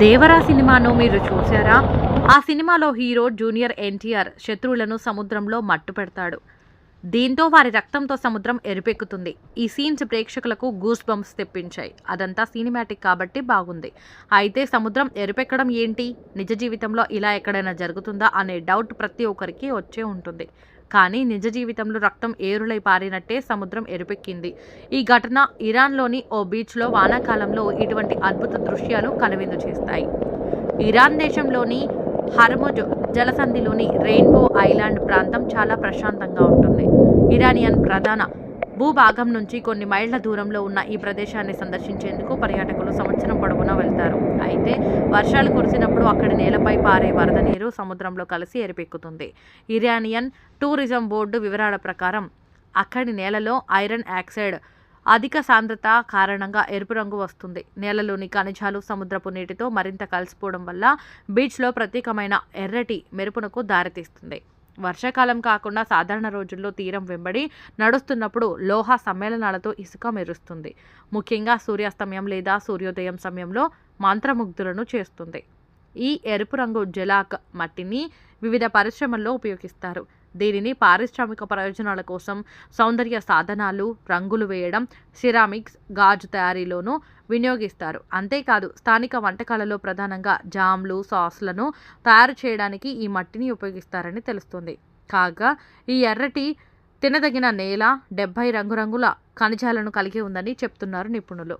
దేవరా సినిమాను మీరు చూసారా ఆ సినిమాలో హీరో జూనియర్ ఎన్టీఆర్ శత్రువులను సముద్రంలో మట్టు పెడతాడు. దీంతో వారి రక్తంతో సముద్రం ఎరుపెక్కుతుంది. ఈ సీన్స్ ప్రేక్షకులకు గూస్ బంప్స్ తెప్పించాయి. అదంతా సినిమాటిక్ కాబట్టి బాగుంది. అయితే సముద్రం ఎరుపెక్కడం ఏంటి? నిజ జీవితంలో ఇలా ఎక్కడైనా జరుగుతుందా? అనే డౌట్ ప్రతి ఒక్కరికి వచ్చే ఉంటుంది. కానీ నిజ జీవితంలో రక్తం ఏరులై పారినట్టే సముద్రం ఎరుపెక్కింది. ఈ ఘటన ఇరాన్లోని ఓ బీచ్లో వానాకాలంలో ఇటువంటి అద్భుత దృశ్యాలు కనువిందు చేస్తాయి. ఇరాన్ దేశంలోని హర్ముజ్ జలసంధిలోని రెయిన్బో ఐలాండ్ ప్రాంతం చాలా ప్రశాంతంగా ఉంటుంది. ఇరానియన్ ప్రధాన భూభాగం నుంచి కొన్ని మైళ్ళ దూరంలో ఉన్న ఈ ప్రదేశాన్ని సందర్శించేందుకు పర్యాటకులు సంవత్సరం పొడవునా వెళ్తారు. అయితే వర్షాలు కురిసినప్పుడు అక్కడి నేలపై పారే వరద నీరు సముద్రంలో కలిసి ఎరిపెక్కుతుంది ఇరానియన్ టూరిజం బోర్డు వివరాల ప్రకారం అక్కడి నేలలో ఐరన్ ఆక్సైడ్ అధిక సాంద్రత కారణంగా ఎరుపు రంగు వస్తుంది. నేలలోని ఖనిజాలు సముద్రపు నీటితో మరింత కలిసిపోవడం వల్ల బీచ్లో ప్రత్యేకమైన ఎర్రటి మెరుపునకు దారితీస్తుంది. వర్షాకాలం కాకుండా సాధారణ రోజుల్లో తీరం వెంబడి నడుస్తున్నప్పుడు లోహ సమ్మేళనాలతో ఇసుక మెరుస్తుంది. ముఖ్యంగా సూర్యాస్తమయం లేదా సూర్యోదయం సమయంలో మంత్రముగ్ధులను చేస్తుంది. ఈ ఎరుపు రంగు జలాక్ మట్టిని వివిధ పరిశ్రమల్లో ఉపయోగిస్తారు. దీనిని పారిశ్రామిక ప్రయోజనాల కోసం సౌందర్య సాధనాలు రంగులు వేయడం సిరామిక్స్ గాజు తయారీలోనూ వినియోగిస్తారు. అంతేకాదు స్థానిక వంటకాలలో ప్రధానంగా జామ్లు సాస్లను తయారు చేయడానికి ఈ మట్టిని ఉపయోగిస్తారని తెలుస్తుంది. కాగా ఈ ఎర్రటి తినదగిన నేల డెబ్బై రంగురంగుల ఖనిజాలను కలిగి ఉందని చెప్తున్నారు నిపుణులు.